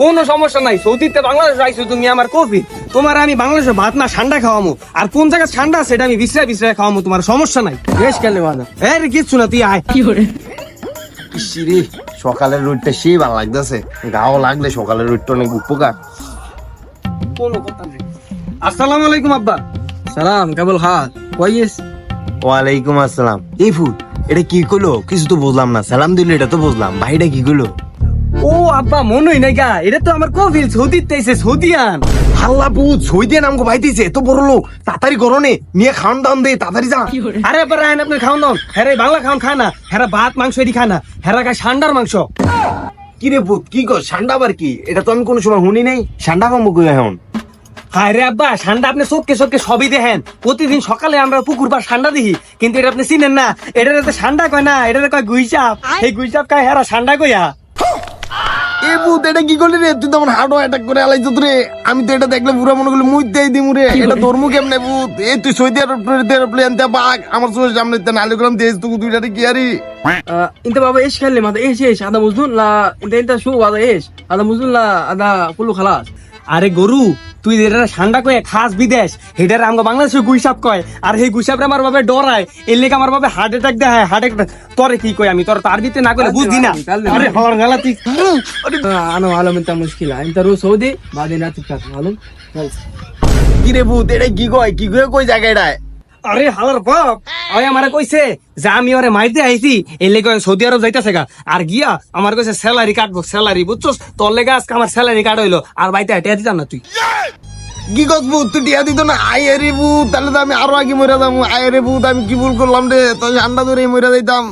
কোনো সমস্যা নাই। সৌদিতে বাংলাদেশ আইছো তুমি আমার কফি। তোমার আমি বাংলাদেশে ভাত না ঠান্ডা খাওয়ামো। আর কোন জায়গায় ঠান্ডা সেটা আমি বিশ্রায় বিশ্রায় খাওয়ামো তোমার সমস্যা নাই। বেশ খেলে বাজা এর কিচ্ছু না তুই আয়। ইসিরে সকালের রোদটা সেই ভালো লাগতেছে। গাও লাগলে সকালের রোদটা অনেক উপকার। কোনো কথা নেই। আসসালামু আলাইকুম আব্বা। সালাম কেবল হাত। কইস ওয়ালাইকুম আসসালাম। এই ফুল এটা কি করল কিছু তো বুঝলাম না। সালাম দিল এটা তো বুঝলাম। ভাইটা কি করল ও আব্বা মনই নাই গা এটা তো আমার কফিল সৌদিতে এসে সৌদিয়ান। হাল্লা বুঝ ছই দিয়ে নামগো ভাইতেছে এত বড় লোক তাড়াতাড়ি করো নে নিয়ে খাওয়ান দাম দে তাড়াতাড়ি যা। আরে এবার রায়ন আপনি খাওয়ান দাও হ্যাঁ বাংলা খাওয়ান খায় না হ্যাঁ ভাত মাংস এটি খায় না হ্যাঁ খায় ঠান্ডার মাংস। কি রে ভূত কি ঠান্ডা আবার কি? এটা তো আমি কোনো সময় শুনি নাই। ঠান্ডা কম কই এখন? হায় রে আব্বা ঠান্ডা আপনি চোখকে চোখকে সবই দেখেন। প্রতিদিন সকালে আমরা পুকুর বা ঠান্ডা দেখি কিন্তু এটা আপনি চিনেন না। এটা তো ঠান্ডা কয় না এটা কয় গুইচাপ এই গুইচাপ কয় হ্যাঁ ঠান্ডা কইয়া। এ ভূত এটা কি করলি রে? তুই তো আমার হার্ট অ্যাটাক করে আলাইছো রে। আমি তো এটা দেখলে বুড়া মনে করলি মুই দেই দিমু রে। এটা ধর্ম কেমনে ভূত? এ তুই সৌদি আরব এরোপ্লেন তে বাঘ। আমার চোখের সামনে তে নালি গ্রাম দেশ তুই দুইটা কি আরি ইনতে বাবা এস খেললে মাথা এস এস আদা মজদুন লা ইনতে ইনতে শু আদা এস। আদা মজদুন লা আদা কুলু খালাস। আরে গরু তুই যেটা ঠান্ডা কয়ে খাস বিদেশ হেডার আমগো বাংলাদেশে গুইসাপ কয়। আর সেই গুইসাপরে আমার বাবা ডরায়। এর লেগে আমার বাবে হার্ট অ্যাটাক দেয় হার্ট অ্যাটাক তরে কি কয় আমি? তোর তার দিতে না করে বুঝি না। আরে হর গালা তুই। আনো ভালো মিন্তা মুশকিল আমি তো রোজ সৌদি বাদে না ভালো কি রে ভূত এটা কি কয়? কি কয় কই জায়গাটায় আরে হালার বাপ আরে আমারে কইছে যে আমি ওরে মাইতে আইছি এই লেগে সৌদি আরব যাইতেছে আর গিয়া আমার কইছে স্যালারি কাটবো স্যালারি বুঝছস? তোর লেগে আজকে আমার স্যালারি কাট হইল। আর বাইতে হাঁটিয়ে দিতাম না তুই। কি কস তুই টিয়া দিত না? আয় রে বু তাহলে তো আমি আরও আগে মরে যাব। আয় রে বু আমি কি ভুল করলাম রে? তো আন্ডা ধরে মরে যাইতাম।